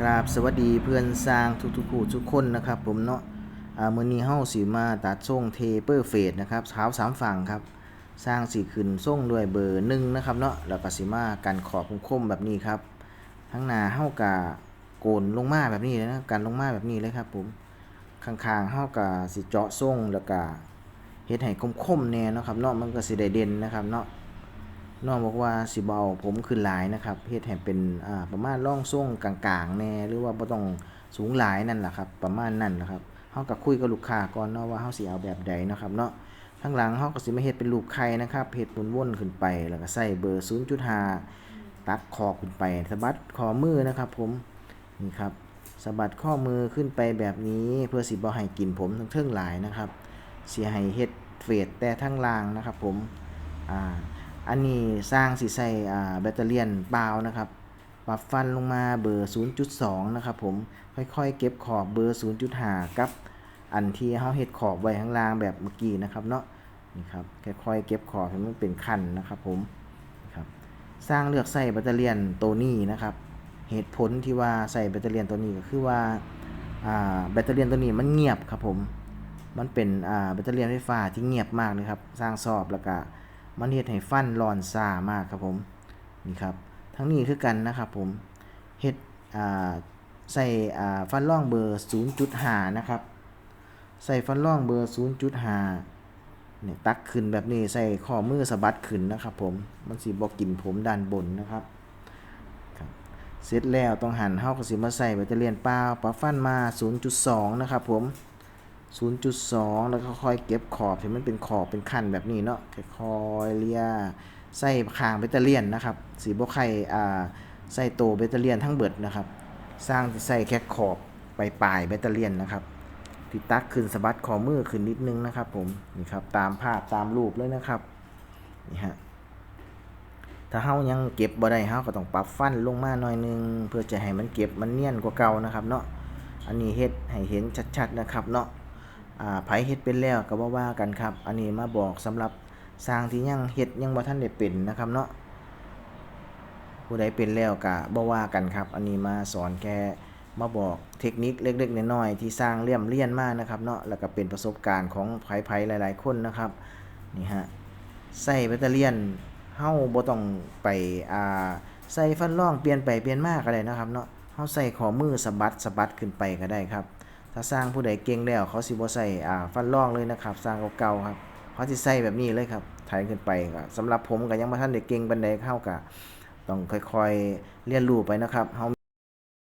กราบสวัสดีเพื่อนสร้างทุกๆผู้ทุกคนนะครับ ผมเนาะมื้อนี้เฮาสิมาตัดทรงเทเปอร์เฟดนะครับเท้าสามฝั่งครับ สร้างสีขึ้นทรงด้วยเบอร์หนึ่งนะครับเนาะแล้วก็สิมากันขอบคมๆแบบนี้ครับ ทั้งหน้าเฮากะโกนลงมาแบบนี้เลยนะกันลงมาแบบนี้เลยครับผมข้างๆเฮากะสิเจาะทรงแล้วก็เฮ็ดให้คมๆแน่เนาะครับเนาะมันก็สิได้เด่นนะครับเนาะ น้องบอกว่าสิบเอาผมขึ้นหลายนะครับเฮ็ดให้เป็นอ่าประมาณร่องทรงกลางๆแน่หรือว่าบ่ต้องสูงหลายนั่นแหละครับ ประมาณนั้นนะครับเฮาก็คุยกับลูกค้าก่อนเนาะว่าเฮาสิเอาแบบใดนะครับเนาะข้างหลังเฮาก็สิมาเฮ็ดเป็นรูปไข่นะครับเฮ็ดวนๆขึ้นไปแล้วก็ใส่เบอร์ 0.5 ตัดคอขึ้นไปสะบัดข้อมือนะครับ ผมนี่ครับสะบัดข้อมือขึ้นไปแบบนี้เพื่อสิบ่ให้กินผมทั้งเทิงหลายนะครับสิให้เฮ็ดเฟดแต่ทั้งล่างนะครับ ผมอ่า อันนี้สร้างสีใส่แบตเตอรี่เปล่านะครับปรับฟันลงมาเบอร์ 0.2 นะครับผมค่อยๆ เก็บขอบเบอร์ 0.5 กับ อันที่เฮาเฮ็ดขอบไว้ข้างล่างแบบเมื่อกี้นะครับเนาะนี่ครับค่อยๆเก็บขอบให้มันเป็นขั้นนะครับผมนี่ครับสร้างเลือกใส่แบตเตอรี่ตัวนี้นะครับ เหตุผลที่ว่าใส่แบตเตอรี่ตัวนี้ก็คือว่าแบตเตอรี่ตัวนี้มันเงียบครับผมมันเป็นแบตเตอรี่ไฟฟ้าที่เงียบมากเลยครับ สร้างสอบแล้วก็ มันเฮ็ดให้ฟันร้อนซ่ามากครับผมนี่ครับทั้งนี้คือกันนะครับผมเฮ็ดอ่าใส่อ่าฟันร่องเบอร์ 0.5 นะครับ ใส่ฟันร่องเบอร์ 0.5เนี่ยตักขึ้นแบบนี้ใส่ข้อมือสะบัดขึ้นนะครับผมมันสิบ่กินผมด้านบนนะครับเสร็จแล้วต้องหันเฮาก็สิมาใส่แบตเตอรี่เปล่าปรับฟันมา 0.2 นะครับผม 0.2 แล้วก็ค่อยเก็บขอบให้มันเป็นขอบเป็นขั้นแบบนี้เนาะค่อยๆเลียใส่คางแบตเตอรี่ยนนะครับ สีบ่ไข่อ่าใส่โตแบตเตอรี่ยนทั้งเบิดนะครับ สร้างที่ใส่แค่ขอบปลายๆแบตเตอรี่ยนนะครับที่ตักขึ้นสะบัดขอมือขึ้นนิดนึงนะครับ ผมนี่ครับตามภาพตามรูปเลยนะครับนี่ฮะถ้าเฮายังเก็บบ่ได้เฮาก็ต้องปรับฟันลงมาหน่อยนึง เพื่อจะให้มันเก็บมันเนียนกว่าเก่านะครับ เนาะอันนี้เฮ็ดให้เห็นชัดๆนะครับเนาะ ไผเฮ็ดเป็นแล้วก็บ่ว่ากันครับ อันนี้มาบอกสำหรับสร้างที่ยังเฮ็ดยังบ่ทันได้เป็นนะครับเนาะผู้ใดเป็นแล้วก็บ่ว่ากันครับ อันนี้มาสอนแค่มาบอกเทคนิคเล็กๆน้อยๆที่สร้างเลี่ยมเรียนมากนะครับเนาะแล้วก็เป็นประสบการณ์ของไผๆหลาย ๆ คนนะครับนี่ฮะใส่แบตเตอรี่เฮาบ่ต้องไปอ่าใส่ฟันร่องเปลี่ยนไปเปลี่ยนมาก็ได้นะครับเนาะเฮาใส่ข้อมือสะบัดสะบัดขึ้นไปก็ได้ครับ ถ้าสร้างผู้ใดเก่งแล้วเขาสิบ่ใส่อ่าฟันร่องเลยนะครับ สร้างเก่าๆครับเขาสิใส่แบบนี้เลยครับถ่ายขึ้นไปก็สำหรับผมก็ยังบ่ทันได้เก่งปานใดเข้าก็ต้องค่อยๆเรียนรู้ไปนะครับเฮา